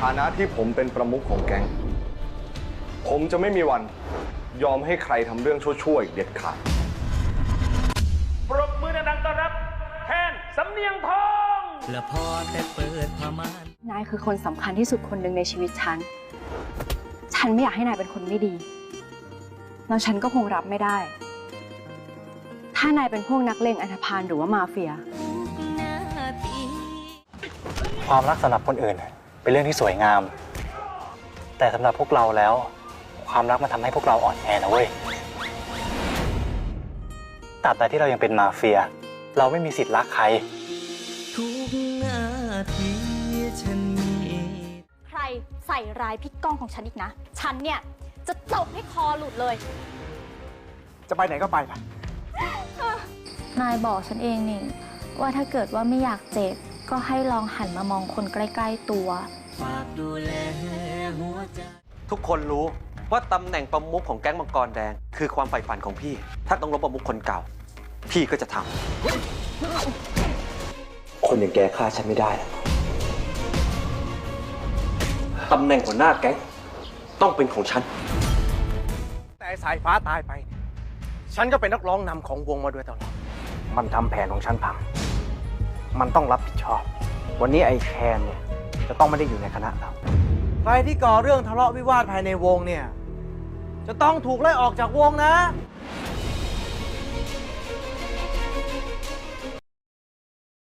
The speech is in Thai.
ฐานะที่ผมเป็นประมุขของแก๊ง ผมจะไม่มีวันยอมให้ใครทำเรื่องชั่วๆอีกเด็ดขาด ปรบมือดังๆต้อนรับแทนสำเนียงทองและพอแต่เปิดผ้าม่านนายคือคนสำคัญที่สุดคนหนึ่งในชีวิตฉัน ฉันไม่อยากให้นายเป็นคนไม่ดี แล้วฉันก็คงรับไม่ได้ ถ้านายเป็นพวกนักเลงอันธพาลหรือว่ามาเฟียนาทีความรักสำหรับคนอื่น เป็นเรื่องที่สวยงาม แต่สำหรับพวกเราแล้ว ความรักมันทำให้พวกเราอ่อนแอนะเว้ยตราบใดที่เรายังเป็นมาเฟีย เราไม่มีสิทธิ์รักใครทุกนาทีฉันมีใครใส่ร้ายพี่ก้องของฉันอีกนะ ฉันเนี่ย จะตบให้คอหลุดเลย จะไปไหนก็ไปไป นายบอกฉันเองนี่ว่าถ้าเกิดว่าไม่อยากเจ็บ ก็ให้ลองหันมามองคนใกล้ ๆ ตัวฝากดูแลหัวใจทุกคนรู้ว่าตำแหน่งประมุขของแก๊งมังกรแดง คือความใฝ่ฝันของพี่ ถ้าต้องลบประมุขคนเก่า พี่ก็จะทำคนอย่างแกฆ่าฉันไม่ได้หรอกตำแหน่งหัวหน้าแก๊งต้องเป็นของฉัน แต่ไอ้สายฟ้าตายไปเนี่ยฉันก็เป็นนักร้องนำของวงมาโดยตลอด มันทำแผนของฉันพัง มันต้องรับผิดชอบ วันนี้ไอ้แคนเนี่ยจะต้องไม่ได้อยู่ในคณะเรา ใครที่ก่อเรื่องทะเลาะวิวาทภายในวงเนี่ย จะต้องถูกไล่ออกจากวงนะ